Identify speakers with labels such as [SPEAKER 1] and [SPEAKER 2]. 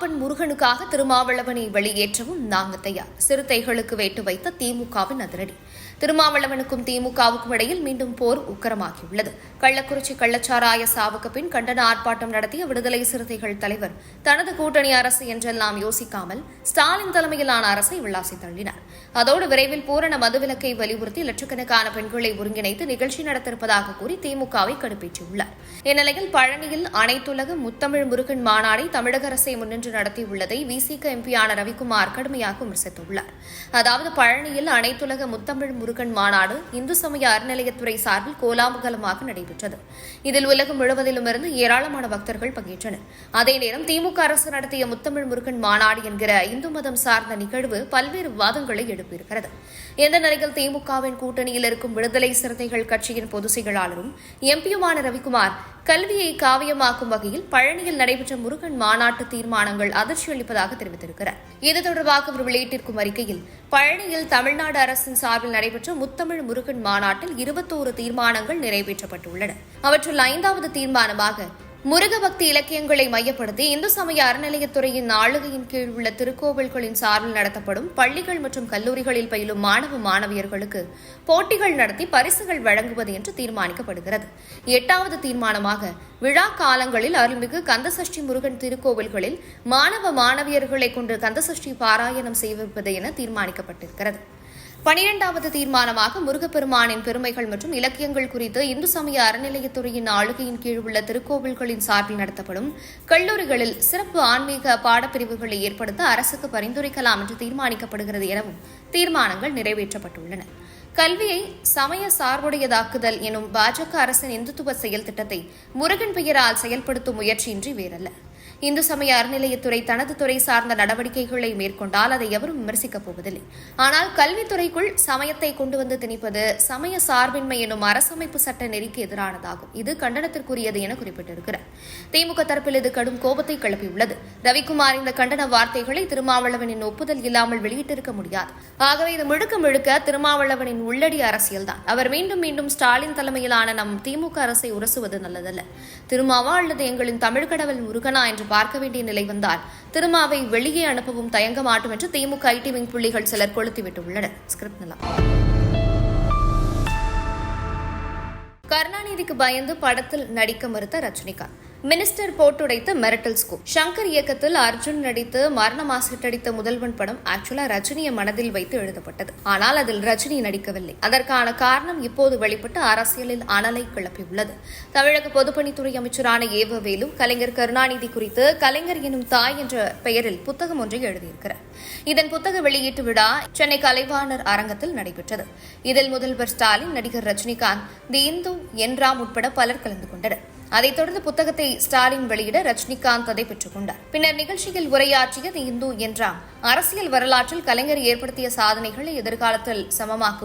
[SPEAKER 1] அப்பன் முருகனுக்காக திருமாவளவனை வெளியேற்றவும் நாங்க தயார். சிறுத்தைகளுக்கு வேட்டு வைத்த திமுகவின் அதிரடி. திருமாவளவனுக்கும் திமுகவுக்கும் இடையில் மீண்டும் போர் உக்கரமாகியுள்ளது. கள்ளக்குறிச்சி கள்ளச்சாராய சாவுக்கு பின் கண்டன ஆர்ப்பாட்டம் நடத்திய விடுதலை சிறுத்தைகள் தலைவர் தனது கூட்டணி அரசு என்றெல்லாம் யோசிக்காமல் ஸ்டாலின் தலைமையிலான அரசை விளாசி தள்ளினார். அதோடு விரைவில் பூரண மதுவிலக்கை வலியுறுத்தி லட்சக்கணக்கான பெண்களை ஒருங்கிணைத்து நிகழ்ச்சி நடத்திருப்பதாக கூறி திமுகவை கடுப்பேற்றியுள்ளார். இந்நிலையில் பழனியில் அனைத்துலக முத்தமிழ் முருகன் மாநாடை தமிழக அரசை முன்னின்று நடத்தியுள்ளதை விசிக எம்பியான ரவிக்குமார் கடுமையாக விமர்சித்துள்ளார். அதாவது பழனியில் அனைத்துலக முத்தமிழ் முருகன் மாநாடு இந்து சமய அறநிலையத்துறை சார்பில் கோலாகலமாக நடைபெற்றது. இதில் உலகம் முழுவதிலுமிருந்து ஏராளமான பக்தர்கள் பங்கேற்றனர். அதே நேரம் திமுக அரசு நடத்திய முத்தமிழ் முருகன் மாநாடு என்கிற இந்து மதம் சார்ந்த நிகழ்வு பல்வேறு விவாதங்களை எழுப்பியிருக்கிறது. இந்த நிலையில் திமுகவின் கூட்டணியில் இருக்கும் விடுதலை சிறுத்தைகள் கட்சியின் பொதுச் செயலாளரும் எம்பியுமான ரவிக்குமார் கல்வியை காவியமாக்கும் வகையில் பழனியில் நடைபெற்ற முருகன் மாநாட்டு தீர்மானங்கள் அதிர்ச்சி அளிப்பதாக தெரிவித்திருக்கிறார். இது தொடர்பாக அவர் வெளியிட்டிருக்கும் அறிக்கையில் பழனியில் தமிழ்நாடு அரசின் சார்பில் நடைபெற்ற நடைபெற்ற முத்தமிழ் முருகன் மாநாட்டில் இருபத்தோரு தீர்மானங்கள் நிறைவேற்றப்பட்டுள்ளன. அவற்றுள் ஐந்தாவது தீர்மானமாக முருக பக்தி இலக்கியங்களை மையப்படுத்தி இந்து சமய அறநிலையத்துறையின் ஆளுகையின் கீழ் உள்ள திருக்கோவில்களின் சார்பில் நடத்தப்படும் பள்ளிகள் மற்றும் கல்லூரிகளில் பயிலும் மாணவ மாணவியர்களுக்கு போட்டிகள் நடத்தி பரிசுகள் வழங்குவது என்று தீர்மானிக்கப்படுகிறது. எட்டாவது தீர்மானமாக விழா காலங்களில் அருள்மிகு கந்தசஷ்டி முருகன் திருக்கோவில்களில் மாணவ மாணவியர்களை கொண்டு கந்தசஷ்டி பாராயணம் செய்விப்பது என தீர்மானிக்கப்பட்டிருக்கிறது. பனிரெண்டாவது தீர்மானமாக முருகப்பெருமானின் பெருமைகள் மற்றும் இலக்கியங்கள் குறித்து இந்து சமய அறநிலையத்துறையின் ஆளுகையின் கீழ் உள்ள திருக்கோவில்களின் சார்பில் நடத்தப்படும் கல்லூரிகளில் சிறப்பு ஆன்மீக பாடப்பிரிவுகளை ஏற்படுத்த அரசுக்கு பரிந்துரைக்கலாம் என்று தீர்மானிக்கப்படுகிறது எனவும் தீர்மானங்கள் நிறைவேற்றப்பட்டுள்ளன. கல்வியை சமய சார்புடையதாக்குதல் எனும் பாஜக அரசின் இந்துத்துவ செயல் திட்டத்தை முருகன் பெயரால் செயல்படுத்தும் முயற்சியின்றி வேறல்ல. இந்து சமய அறநிலையத்துறை தனது துறை சார்ந்த நடவடிக்கைகளை மேற்கொண்டால் அதை எவரும் விமர்சிக்கப் போவதில்லை. ஆனால் கல்வித்துறைக்குள் சமயத்தை கொண்டு வந்து திணிப்பது சமய சார்பின்மை எனும் அரசமைப்பு சட்ட நெறிக்கு எதிரானதாகும். இது கண்டனத்திற்குரியது என குறிப்பிட்டிருக்கிறார். திமுக தரப்பில் இது கடும் கோபத்தை கிளப்பியுள்ளது. ரவிக்குமார் இந்த கண்டன வார்த்தைகளை திருமாவளவனின் ஒப்புதல் இல்லாமல் வெளியிட்டிருக்க முடியாது. ஆகவே இது முழுக்க முழுக்க திருமாவளவனின் உள்ளடி அரசியல்தான். அவர் மீண்டும் மீண்டும் ஸ்டாலின் தலைமையிலான நம் திமுக அரசை உரசுவது நல்லதல்ல. திருமாவா அல்லது எங்களின் தமிழ்கடவல் முருகனா என்று பார்க்க வேண்டிய நிலை வந்தால் திருமாவை வெளியே அனுப்பவும் தயங்க மாட்டோம் என்று திமுக ஐடி விங் புள்ளிகள் சிலர் கொளுத்திவிட்டுள்ளனர். ஸ்கிரிப்ட் நிலம். கருணாநிதிக்கு பயந்து படத்தில் நடிக்க மறுத்த ரஜினிகாந்த். மினிஸ்டர் போட்டுடைத்த மெரட்டல் ஸ்கூப் சங்கர் இயக்கத்தில் அர்ஜுன் நடித்து மரண மாசிட்டடித்த முதல்வன் படம் ஆக்சுவலா ரஜினியை மனதில் வைத்து எழுதப்பட்டது. ஆனால் அதில் ரஜினி நடிக்கவில்லை. அதற்கான காரணம் இப்போது வெளிப்பட்டு அரசியலில் அனலை கிளப்பியுள்ளது. தமிழக பொதுப்பணித்துறை அமைச்சரான ஏவவேலு கலைஞர் கருணாநிதி குறித்து கலைஞர் எனும் தாய் என்ற பெயரில் புத்தகம் ஒன்றை எழுதியிருக்கிறார். இதன் புத்தக வெளியீட்டு விழா சென்னை கலைவாணர் அரங்கத்தில் நடைபெற்றது. இதில் முதல்வர் ஸ்டாலின் நடிகர் ரஜினிகாந்த் தி இந்து என்றாம் உட்பட பலர் கலந்து கொண்டனர். அதைத் தொடர்ந்து புத்தகத்தை ஸ்டாலின் வெளியிட ரஜினிகாந்த் அதை பெற்றுக் கொண்டார். பின்னர் நிகழ்ச்சியில் உரையாற்றிய தி இந்து என்றாம். அரசியல் வரலாற்றில் கலைஞர் ஏற்படுத்திய சாதனைகளை எதிர்காலத்தில் சமமாக்கும்